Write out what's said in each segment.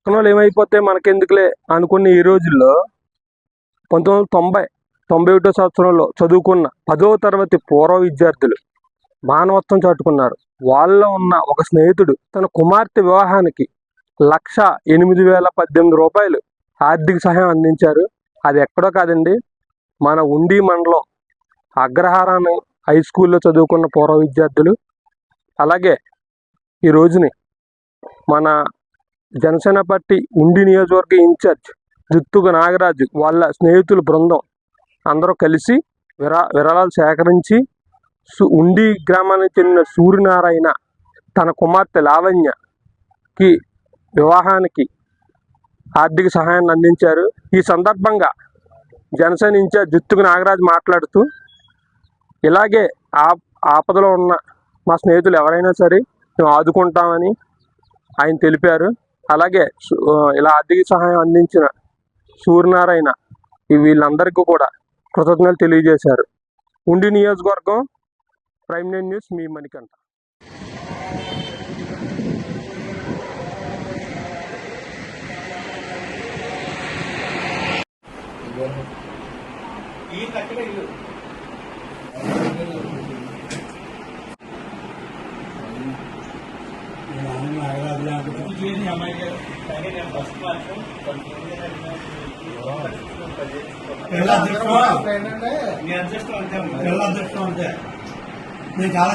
పక్కన వాళ్ళు ఏమైపోతే మనకెందుకులే అనుకున్న ఈ రోజుల్లో పంతొమ్మిది వందల తొంభై తొంభై ఒకటో సంవత్సరంలో చదువుకున్న పదో తరగతి పూర్వ విద్యార్థులు మానవత్వం చాటుకున్నారు. వాళ్ళలో ఉన్న ఒక స్నేహితుడు తన కుమార్తె వివాహానికి లక్ష ఎనిమిది వేల పద్దెనిమిది రూపాయలు ఆర్థిక సహాయం అందించారు. అది ఎక్కడో కాదండి మన ఉండి మండలం అగ్రహారాన్ని హై స్కూల్లో చదువుకున్న పూర్వ విద్యార్థులు. అలాగే ఈ రోజుని మన జనసేన పార్టీ ఉండి నియోజకవర్గ ఇన్ఛార్జ్ జుత్తుగ నాగరాజు వాళ్ళ స్నేహితుల బృందం అందరూ కలిసి విరా విరాళాలు సేకరించి సు ఉండి గ్రామానికి చెందిన సూర్యనారాయణ తన కుమార్తె లావణ్యకి వివాహానికి ఆర్థిక సహాయాన్ని అందించారు. ఈ సందర్భంగా జనసేన ఇన్ఛార్జ్ జుత్తుకు నాగరాజు మాట్లాడుతూ ఇలాగే ఆ ఆపదలో ఉన్న మా స్నేహితులు ఎవరైనా సరే మేము ఆదుకుంటామని ఆయన తెలిపారు. అలాగే ఇలా ఆర్థిక సహాయం అందించిన సూర్యనారాయణ వీళ్ళందరికీ కూడా కృతజ్ఞతలు తెలియజేశారు. ఉండి నియోజకవర్గం ప్రైమ్ నైన్ న్యూస్ మీ మణికంఠ. ఈ కట్టిన ఇల్లు ఇది ఏది అమ్మాయి గారు? కానీ నేను ఫస్ట్ క్లాస్ పిల్ల అదృష్టం? మీ అడ్జస్ట్ అంతే అమ్మా. పిల్ల అదృష్టం అంతే? నేను చాలా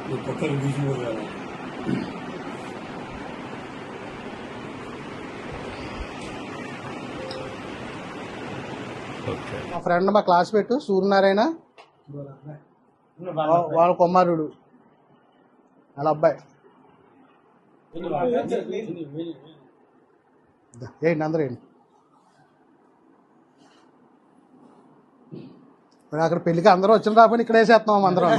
నువ్వు పక్కన తీసుకుపోగలవు మా ఫ్రెండ్ మా క్లాస్మేట్ సూర్యనారాయణ. వాళ్ళ కుమారుడు. వాళ్ళ అబ్బాయి. ఏంటి అందరూ ఏంటి? మరి అక్కడ పెళ్ళికి అందరూ వచ్చిన రాబోని ఇక్కడ వేసేస్తున్నాం అందరం.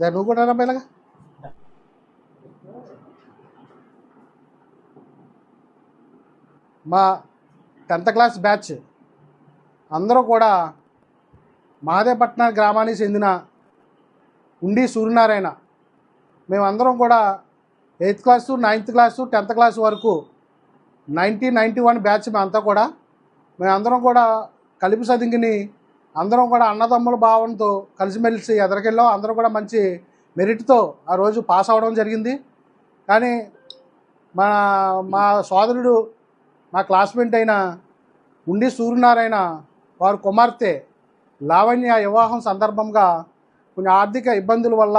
నువ్వు కూడా రా మా టెన్త్ క్లాస్ బ్యాచ్ అందరూ కూడా మహాదేవపట్నం గ్రామానికి చెందిన ఉండి సూర్యనారాయణ. మేమందరం కూడా eighth class ninth class tenth class వరకు నైన్టీన్ నైంటీ వన్ బ్యాచ్ మేమంతా కూడా మేమందరం కూడా కలిపి చదివిని అందరం కూడా అన్నదమ్ముల భావంతో కలిసిమెలిసి ఎదరికెళ్ళాం. అందరం కూడా మంచి మెరిట్తో ఆ రోజు పాస్ అవ్వడం జరిగింది. కానీ మా మా సోదరుడు మా క్లాస్మేట్ అయిన ఉండి సూర్యనారాయణ వారి కుమార్తె లావణ్య వివాహం సందర్భంగా కొన్ని ఆర్థిక ఇబ్బందుల వల్ల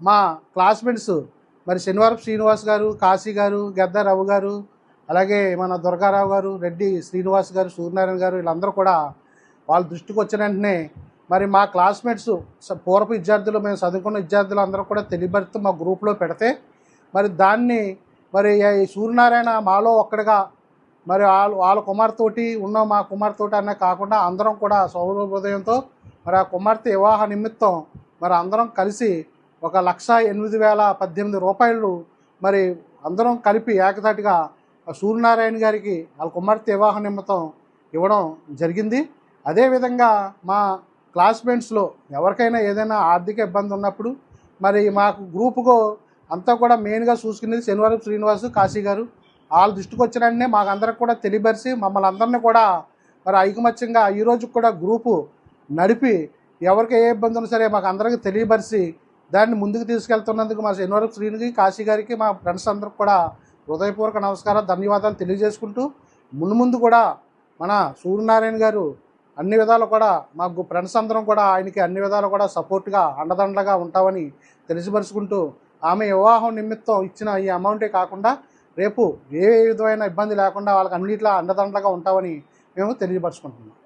మా క్లాస్మేట్స్ మరి శనివారం శ్రీనివాస్ గారు కాశీ గారు గద్దారావు గారు అలాగే మన దుర్గారావు గారు రెడ్డి శ్రీనివాస్ గారు సూర్యనారాయణ గారు వీళ్ళందరూ కూడా వాళ్ళ దృష్టికి వచ్చిన వెంటనే మరి మా క్లాస్మేట్స్ పూర్వపు విద్యార్థులు మేము చదువుకున్న విద్యార్థులు అందరూ కూడా తెలియబెడుతూ మా గ్రూప్లో పెడితే మరి దాన్ని మరి సూర్యనారాయణ మాలో ఒక్కడిగా మరి వాళ్ళు వాళ్ళ కుమార్తెతోటి ఉన్న మా కుమార్తెతోటి అనే కాకుండా అందరం కూడా సౌర హృదయంతో మరి ఆ కుమార్తె వివాహ నిమిత్తం మరి అందరం కలిసి ఒక లక్ష ఎనిమిది వేల పద్దెనిమిది రూపాయలు మరి అందరం కలిపి ఏకతాటిగా సూర్యనారాయణ గారికి వాళ్ళ కుమార్తె వివాహ నిమిత్తం ఇవ్వడం జరిగింది. అదేవిధంగా మా క్లాస్మేట్స్లో ఎవరికైనా ఏదైనా ఆర్థిక ఇబ్బంది ఉన్నప్పుడు మరి మాకు గ్రూపుకు అంతా కూడా మెయిన్గా చూసుకునేది శనివారం శ్రీనివాసు కాశీ గారు. వాళ్ళ దృష్టికి వచ్చిన వెంటనే మాకు అందరికి కూడా తెలియపరిచి మమ్మల్ని అందరినీ కూడా మరి ఐకమత్యంగా ఈ రోజు కూడా గ్రూపు నడిపి ఎవరికి ఏ ఇబ్బంది ఉన్నా సరే మాకు అందరికీ తెలియపరిచి దాన్ని ముందుకు తీసుకెళ్తున్నందుకు మా శనివారం శ్రీనికి కాశీ గారికి మా ఫ్రెండ్స్ అందరికి కూడా హృదయపూర్వక నమస్కారం ధన్యవాదాలు తెలియజేసుకుంటూ ముందు ముందు కూడా మన సూర్యనారాయణ గారు అన్ని విధాలు కూడా మాకు ఫ్రెండ్స్ అందరం కూడా ఆయనకి అన్ని విధాలు కూడా సపోర్ట్గా అండదండలుగా ఉంటామని తెలిసిపరుచుకుంటూ ఆమె వివాహం నిమిత్తం ఇచ్చిన ఈ అమౌంటే కాకుండా రేపు ఏ విధమైన ఇబ్బంది లేకుండా వాళ్ళకి అన్నిట్లా అండదండలుగా ఉంటామని మేము తెలియపరుచుకుంటున్నాం.